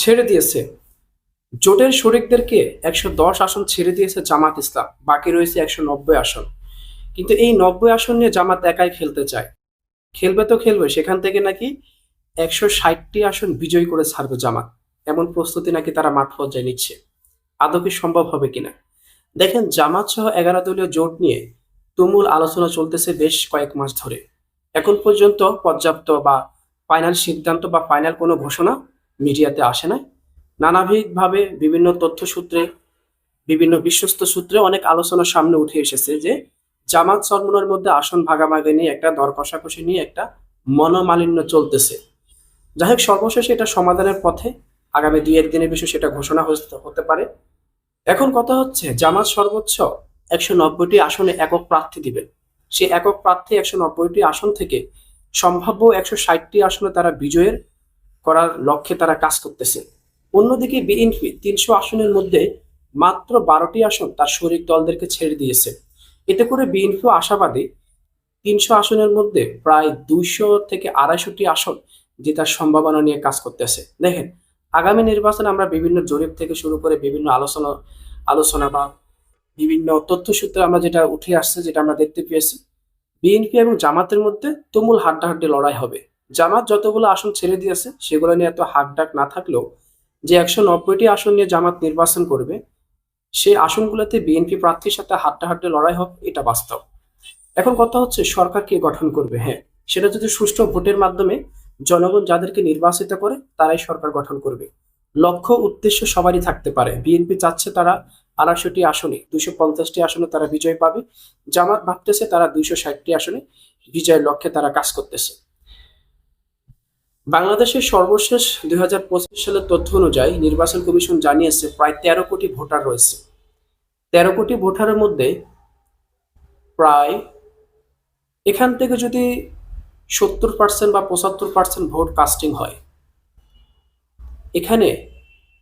ছেড়ে দিয়েছে। জোটের শরিকদেরকে একশো দশ আসন ছেড়ে দিয়েছে জামাত ইসলাম, বাকি রয়েছে একশো নব্বই আসন। কিন্তু এই নব্বই আসন নিয়ে জামাত একাই খেলতে চায়। খেলবে তো খেলবে, সেখান থেকে নাকি একশো ষাটটি আসন বিজয়ী করে ছাড়বে জামাত। এমন প্রস্তুতি নাকি তারা মাঠ পর্যায়ে নিচ্ছে। আদৌ কি সম্ভব হবে কিনা? দেখেন, জামাত সহ এগারো দলীয় জোট নিয়ে তুমুল আলোচনা চলতেছে বেশ কয়েক মাস ধরে। এখন পর্যন্ত পর্যাপ্ত বা ফাইনাল সিদ্ধান্ত বা ফাইনাল কোনো ঘোষণা মিডিয়াতে আসে না নানাবিধভাবে বিভিন্ন তথ্য সূত্রে বিভিন্ন বিশ্বস্ত সূত্রে অনেক আলোচনা সামনে উঠে এসেছে যে, জামাত সরমনের মধ্যে আসন ভাগাভাগি নিয়ে একটা দর কষাকষি নিয়ে একটা মনোমালিন্য চলতেছে। যাই হোক, সর্বশেষে এটা সমাধানের পথে, আগামী দুই একদিনের বিষয় সেটা ঘোষণা হতে পারে। এখন কথা হচ্ছে, জামাত সর্বোচ্চ একশো নব্বইটি আসনে একক প্রার্থী দিবেন সে একক প্রার্থী একশো নব্বইটি আসন থেকে সম্ভাব্য একশো ষাটটি আসনে তারা বিজয়ের করার লক্ষ্যে তারা কাজ করতেছে। অন্যদিকে বিএনপি তিনশো আসনের মধ্যে মাত্র বারোটি আসন তার শরিক দলদেরকে ছেড়ে দিয়েছে। এতে করে বিএনপি আশাবাদী তিনশো আসনের মধ্যে প্রায় দুইশো থেকে আড়াইশোটি আসন জেতার সম্ভাবনা নিয়ে কাজ করতেছে। দেখেন, আগামী নির্বাচনে আমরা বিভিন্ন জরিপ থেকে শুরু করে বিভিন্ন আলোচনা আলোচনা বা বিভিন্ন তথ্যসূত্রে আমরা যেটা উঠে আসছে, যেটা আমরা দেখতে পেয়েছি, বিএনপি এবং জামাতের মধ্যে তুমুল হাড্ডাহাড্ডি লড়াই হবে। জামাত যতগুলো আসন ছেড়ে দিয়েছে, সেগুলো নিয়ে এত হাকডাক না থাকলেও যে একশো নব্বইটি আসন নিয়ে জামাত নির্বাচন করবে, সেই আসনগুলোতে বিএনপি প্রার্থীর সাথে হাড্ডাহাড্ডি লড়াই হবে এটা বাস্তব। এখন কথা হচ্ছে, সরকার কে গঠন করবে? হ্যাঁ সেটা যদি সুষ্ঠু ভোটের মাধ্যমে জনগণ যাদেরকে নির্বাচিত করে, তারাই সরকার গঠন করবে। লক্ষ্য, উদ্দেশ্য সবারই থাকতে পারে। বিএনপি চাচ্ছে তারা আড়াইশোটি আসনে, দুইশো পঞ্চাশটি আসনে তারা বিজয় পাবে। জামাত ভাবতেছে তারা দুইশো ষাটটি আসনে বিজয়ের লক্ষ্যে তারা কাজ করতেছে। বাংলাদেশের সর্বশেষ দুই হাজার পঁচিশ সালের তথ্য অনুযায়ী নির্বাচন কমিশন জানিয়েছে প্রায় তেরো কোটি ভোটার রয়েছে। তেরো কোটি ভোটারের মধ্যে প্রায় এখান থেকে যদি সত্তর পার্সেন্ট বা পঁচাত্তর পার্সেন্ট ভোট কাস্টিং হয়, এখানে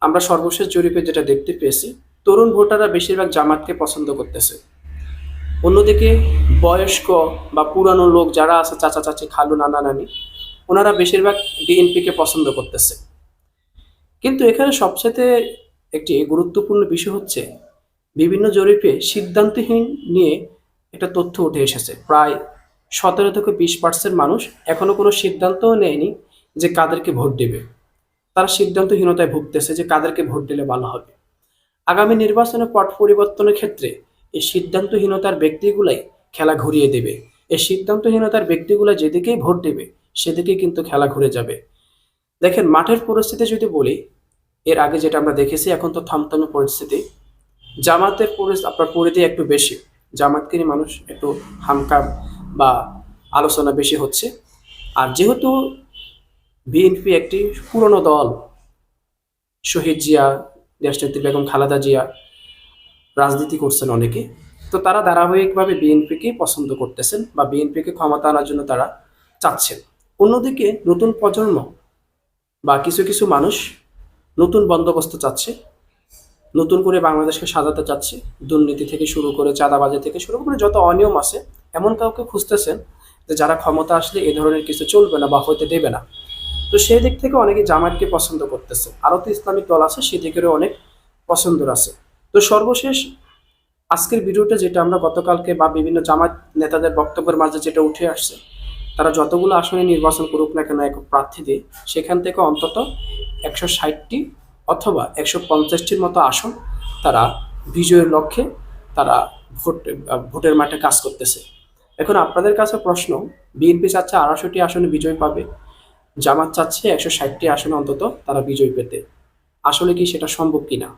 আমরা সর্বশেষ জরিপে যেটা দেখতে পেয়েছি, তরুণ ভোটাররা বেশিরভাগ জামাতকে পছন্দ করতেছে। অন্যদিকে বয়স্ক বা পুরানো লোক যারা আছে, চাচা, চাচি, খালু, নানা, নানি ওনারা বেশিরভাগ বিএনপিকে পছন্দ করতেছে। কিন্তু এখানে সবচেয়ে একটি গুরুত্বপূর্ণ বিষয় হচ্ছে, বিভিন্ন জরিপে সিদ্ধান্তহীন নিয়ে একটা তথ্য উঠে এসেছে। প্রায় সতেরো থেকে বিশ পার্সেন্ট মানুষ এখনও কোনো সিদ্ধান্তও নেয়নি যে কাদেরকে ভোট দেবে। তারা সিদ্ধান্তহীনতায় ভুগতেছে যে কাদেরকে ভোট দিলে ভালো হবে। আগামী নির্বাচনে পট পরিবর্তনের ক্ষেত্রে এই সিদ্ধান্তহীনতার ব্যক্তিগুলাই খেলা ঘুরিয়ে দেবে। এই সিদ্ধান্তহীনতার ব্যক্তিগুলো যেদিকেই ভোট দেবে সেদিকেই কিন্তু খেলা ঘুরে যাবে। দেখেন, মাঠের পরিস্থিতি যদি বলি, এর আগে যেটা আমরা দেখেছি, এখন তো থমথমে পরিস্থিতি। জামাতের পরিস আপনার পরিধি একটু বেশি। জামাতকে নিয়ে মানুষ একটু হামকাম বা আলোচনা বেশি হচ্ছে। আর যেহেতু বিএনপি একটি পুরনো দল, শহীদ জিয়া, দেশনেত্রী বেগম খালেদা জিয়া, রাজনীতি করছেন অনেকে, তো তারা ধারাবাহিকভাবে বিএনপিকে পছন্দ করতেছেন বা বিএনপিকে ক্ষমতা আনার জন্য তারা চাচ্ছেন। অন্যদিকে নতুন প্রজন্ম বা কিছু কিছু মানুষ নতুন বন্দোবস্ত চাচ্ছে, নতুন করে বাংলাদেশকে সাজাতে চাচ্ছে, দুর্নীতি থেকে শুরু করে চাঁদাবাজি থেকে শুরু করে যত অনিয়ম আছে, এমন কাউকে খুঁজতেছেন যে যারা ক্ষমতা আসলে এ ধরনের কিছু চলবে না বা হইতে দেবে না। তো সেই দিক থেকে অনেকে জামাতকে পছন্দ করতেছে। আরও তো ইসলামিক দল আছে সেদিকেরও অনেক পছন্দর আছে। তো সর্বশেষ আজকের ভিডিওটা যেটা আমরা গতকালকে বা বিভিন্ন জামাত নেতাদের বক্তব্যের মাঝে যেটা উঠে আসছে তারা যতগুলো আসনে নির্বাচন করুক না কেন এক প্রার্থী দিয়ে, সেখান থেকে অন্তত একশো ষাটটি অথবা একশো পঞ্চাশটির মতো আসন তারা বিজয়ের লক্ষ্যে তারা ভোট, ভোটের মাঠে কাজ করতেছে। এখন আপনাদের কাছে প্রশ্ন, বিএনপি চাচ্ছে আড়াইশোটি আসনে বিজয় পাবে, জামাত চাচ্ছে একশো ষাটটি আসনে অন্তত তারা বিজয় পেতে। আসলে কি সেটা সম্ভব কিনা?